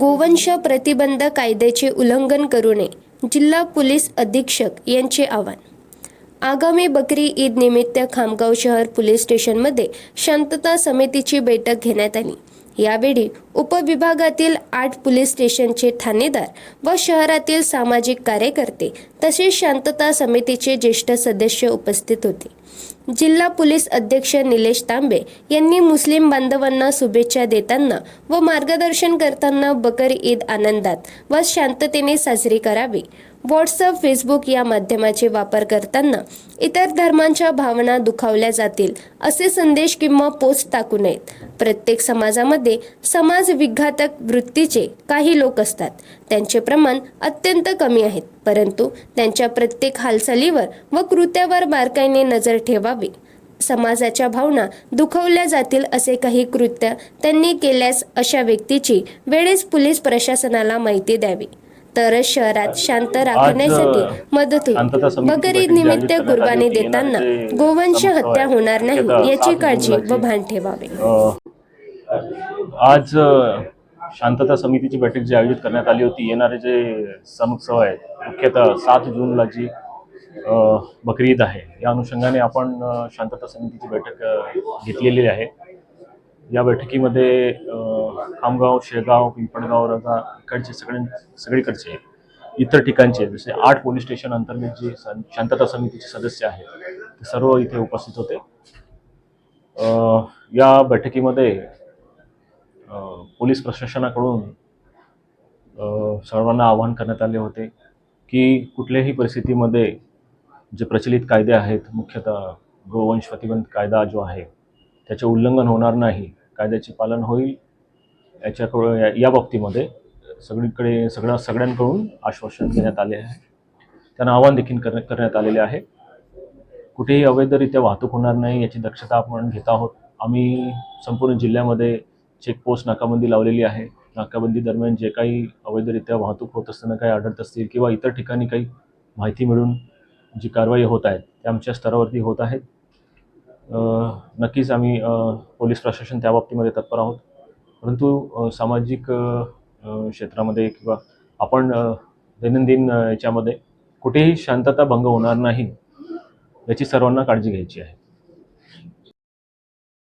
गोवंश प्रतिबंध कायद्याचे उल्लंघन करू नये जिल्हा पोलीस अधीक्षक यांचे आवाहन. आगामी बकरी ईद निमित्त खामगाव शहर पोलीस स्टेशनमध्ये शांतता समितीची बैठक घेण्यात आली. यावेळी उपविभागातील आठ पोलीस स्टेशनचे ठाणेदार व शहरातील सामाजिक कार्यकर्ते तसेच शांतता समितीचे ज्येष्ठ सदस्य उपस्थित होते. जिल्हा पोलीस अध्यक्ष निलेश तांबे यांनी मुस्लिम बांधवांना शुभेच्छा देताना व मार्गदर्शन करताना बकर ईद आनंदात व शांततेने साजरी करावी. व्हॉट्सअप फेसबुक या माध्यमाचे वापर करताना इतर धर्मांच्या भावना दुखावल्या जातील असे संदेश किंवा पोस्ट टाकू नयेत. प्रत्येक समाजामध्ये समाज विघातक वृत्तीचे काही लोक असतात. त्यांचे प्रमाण अत्यंत कमी आहेत. परंतु त्यांच्या प्रत्येक हालचालीवर व कृत्यावर बारकाईने नजर ठेवावी. समाजाच्या भावना दुखवल्या जातील असे काही कृत्य त्यांनी केल्यास अशा व्यक्तीची वेळेस पोलीस प्रशासनाला माहिती द्यावी. तरच शहरात शांत राखण्यासाठी मदत होईल. बैठक जी निमित्त कुर्बानी देताना गोवंश हत्या होणार नाही याची काळजी व भान ठेवावे. आज शांतता समितीची बैठक जी आयोजित करण्यात आली होती येणारे जे सण उत्सव आहेत मुख्यतः सात जूनला जी बकरी ईद आहे या अनुषंगाने आपण शांतता समितीची बैठक घेतलेली आहे. या बैठकीमध्ये खामगाव शेगाव पिंपळगाव रजा इकडचे सगळे सगळीकडचे इतर ठिकाणचे जसे आठ पोलीस स्टेशन अंतर्गत जे शांतता समितीचे सदस्य आहेत ते सर्व इथे उपस्थित होते. या बैठकीमध्ये पोलीस प्रशासनाकडून सर्वांना आवाहन करण्यात आले होते की कुठल्याही परिस्थितीमध्ये जे प्रचलित कायदे आहेत मुख्यतः गोवंश प्रतिबंध कायदा जो आहे त्याचे उल्लंघन होणार नाही कायद्याचे पालन होईल याच्याकडं या- या बाबतीमध्ये सगळीकडे सगळ्या सगळ्यांकडून आश्वासन देण्यात आले आहे. त्यांना आवाहन देखील कर करण्यात आलेले आहे. कुठेही अवैधरित्या वाहतूक होणार नाही याची दक्षता आपण घेत आहोत. आम्ही संपूर्ण जिल्ह्यामध्ये चेकपोस्ट नाकाबंदी लावलेली आहे. नाकाबंदी दरम्यान जे काही अवैधरित्या वाहतूक होत असताना काही आढळत असतील किंवा इतर ठिकाणी काही माहिती मिळून जी कारवाई होत आहेत त्या आमच्या स्तरावरती होत आहेत. नक्कीच आम्ही पोलीस प्रशासन त्या बाबतीमध्ये तत्पर आहोत. परंतु सामाजिक क्षेत्रामध्ये किंवा आपण दैनंदिन याच्यामध्ये कुठेही शांतता भंग होणार नाही याची सर्वांना काळजी घ्यायची आहे.